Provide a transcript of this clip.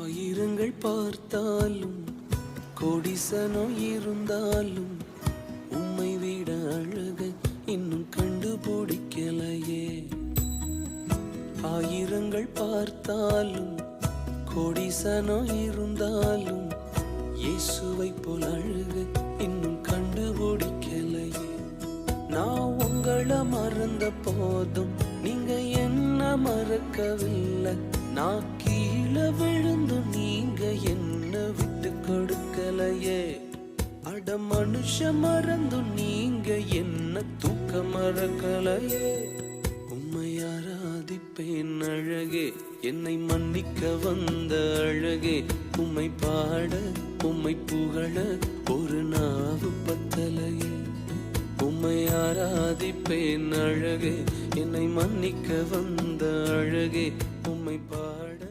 ஆயிரங்கள் பார்த்தாலும் கோடிசனம் இருந்தாலும் உம்மை விட அழக இன்னும் கண்டுபிடிக்கலையே. ஆயிரங்கள் பார்த்தாலும் கோடிசனம் இருந்தாலும் இயேசுவை போல் அழக இன்னும் கண்டுபிடிக்கலையே. நான் உங்களை மறந்த போதும் நீங்க என்ன மறக்கவில்லை நான் கீழே அட மனுஷ மறந்து நீங்க என்ன தூக்க மறக்கலையே உம்மை ஆராதிப்பேன் அழகே என்னை மன்னிக்க வந்த அழகே. உம்மை பாட உம்மை புகழ ஒரு நாவு பத்தலையே. உம்மை ஆராதிப்பேன் அழகே என்னை மன்னிக்க வந்த அழகே. உம்மை பாட